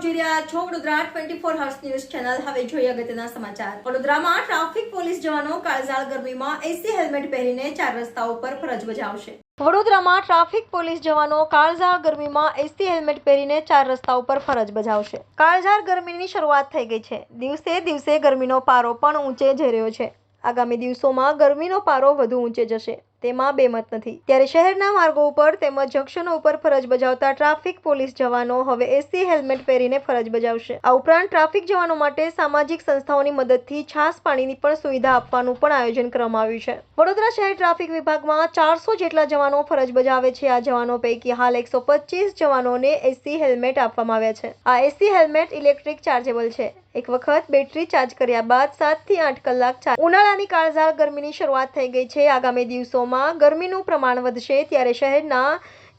રહ્યા છો Vadodara twenty four hours news channel હવે જોઈએ અગત્યના સમાચાર. વડોદરામાં ટ્રાફિક પોલીસ જવાનો કાળઝાળ, ગરમીમાં એસી હેલ્મેટ પહેરીને ચાર રસ્તાઓ પર ફરજ બજાવશે. વડોદરામાં ટ્રાફિક પોલીસ જવાનો કાળઝાળ, ગરમીમાં એસી હેલ્મેટ પહેરીને ચાર રસ્તા ઉપર ફરજ બજાવશે. કાળઝાળ ગરમીની શરૂઆત થઈ ગઈ છે. દિવસે દિવસે ગરમીનો પારો પણ ઊંચે જઈ રહ્યો છે. આગામી દિવસોમાં ગરમીનો પારો વધુ ઊંચે જશે. તેમાં બેમત નથી. ત્યારે શહેરના માર્ગો ઉપર તેમજ જંકશનો ઉપર ફરજ બજાવતા ટ્રાફિક પોલીસ જવાનો હવે એસી હેલ્મેટ પહેરીને ફરજ બજાવશે. આ ઉપરાંત ટ્રાફિક જવાનો માટે સામાજિક સંસ્થાઓની મદદથી છાસ પાણીની પણ સુવિધા આપવાનું પણ આયોજન કરવામાં આવ્યું છે. વડોદરા શહેર ટ્રાફિક વિભાગમાં ચારસો જેટલા જવાનો ફરજ બજાવે છે. આ જવાનો પૈકી હાલ એકસો પચીસ જવાનોને એસી હેલ્મેટ આપવામાં આવ્યા છે. આ એસી હેલ્મેટ ઇલેક્ટ્રિક ચાર્જેબલ છે. એક વખત બેટરી ચાર્જ કર્યા બાદ સાતથી આઠ કલાક ઉનાળાની કાળઝાળ ગરમીની શરૂઆત થઈ ગઈ છે. આગામી દિવસોમાં ગરમીનું પ્રમાણ વધશે ત્યારે શહેરના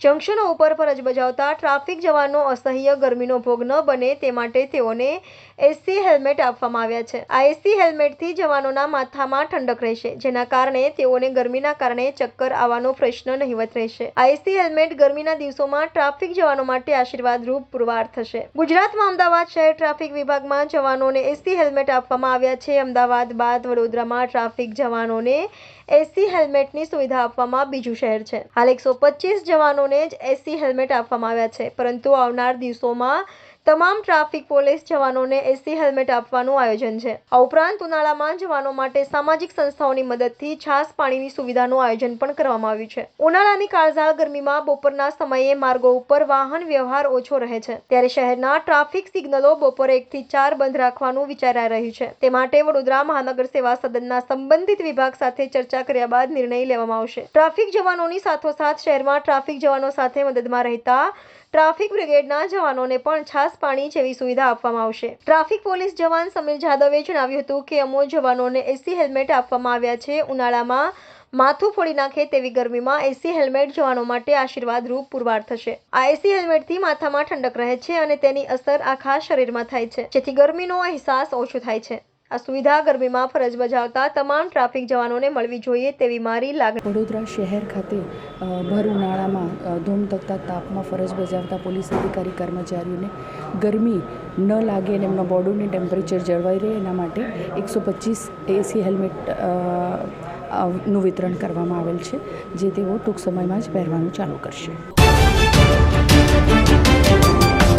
જંકશનો ઉપર ફરજ બજાવતા ટ્રાફિક જવાનો અસહ્ય ગરમીનો ભોગ ન બને તે માટે તેઓને એસી હેલ્મેટ આપવામાં આવ્યા છે. આ એસી હેલ્મેટથી જવાનોના માથામાં ઠંડક રહેશે, જેના કારણે તેઓને ગરમીના કારણે ચક્કર આવવાનો પ્રશ્ન નહિવત રહેશે. આ એસી હેલ્મેટ ગરમીના દિવસોમાં ટ્રાફિક જવાનો માટે આશીર્વાદરૂપ પુરવાર થશે. ગુજરાતમાં અમદાવાદ શહેર ટ્રાફિક વિભાગમાં જવાનોને એસી હેલ્મેટ આપવામાં આવ્યા છે. અમદાવાદ બાદ વડોદરામાં ટ્રાફિક જવાનોને એસી હેલ્મેટની સુવિધા આપવામાં બીજું શહેર છે. હાલ એકસો પચીસ જવાનોને જ એસી હેલ્મેટ આપવામાં આવ્યા છે. પરંતુ આવનાર દિવસોમાં તમામ ટ્રાફિક પોલીસ જવાનોને એસી હેલ્મેટ આપવાનું આયોજન છે. આ ઉપરાંત ઉનાળામાં જવાનો માટે સામાજિક સંસ્થાઓની મદદથી છાસ પાણીની સુવિધાનું આયોજન પણ કરવામાં આવ્યું છે. ઉનાળાની કાળઝાળ ગરમીમાં બપોરના સમયે માર્ગો ઉપર વાહન વ્યવહાર ઓછો રહે છે. ત્યારે શહેરના ટ્રાફિક સિગ્નલો બપોરે એકથી ચાર બંધ રાખવાનું વિચારાઈ રહ્યું છે. તે માટે વડોદરા મહાનગર સેવા સદનના સંબંધિત વિભાગ સાથે ચર્ચા કર્યા બાદ નિર્ણય લેવામાં આવશે. ટ્રાફિક જવાનોની સાથોસાથ શહેરમાં ટ્રાફિક જવાનો સાથે મદદમાં રહેતા ટ્રાફિક બ્રિગેડના જવાનોને પણ છાસ પાણી જેવી સુવિધા આપવામાં આવશે. ટ્રાફિક પોલીસ જવાન સમીર જાદવે જણાવ્યું હતું કે અમો જવાનોને એસી હેલ્મેટ આપવામાં આવ્યા છે. ઉનાળામાં માથું ફોડી નાખે તેવી ગરમીમાં એસી હેલ્મેટ જવાનો માટે આશીર્વાદ રૂપ પુરવાર થશે. આ એસી હેલ્મેટથી માથામાં ઠંડક રહે છે અને તેની અસર આખા શરીરમાં થાય છે, જેથી ગરમીનો અહેસાસ ઓછો થાય છે. આ સુવિધા ગરમીમાં ફરજ બજાવતા તમામ ટ્રાફિક જવાનોને મળવી જોઈએ તેવી મારી લાગણી. વડોદરા શહેર ખાતે ભર ઉનાળામાં ધૂમ ધૂમધકતા તાપમાં ફરજ બજાવતા પોલીસ અધિકારી કર્મચારીઓને ગરમી ન લાગે અને એમના બોડીનું ટેમ્પરેચર જળવાઈ રહે એના માટે એકસો પચીસ એસી હેલ્મેટનું વિતરણ કરવામાં આવેલ છે, જે તેઓ ટૂંક સમયમાં જ પહેરવાનું ચાલુ કરશે.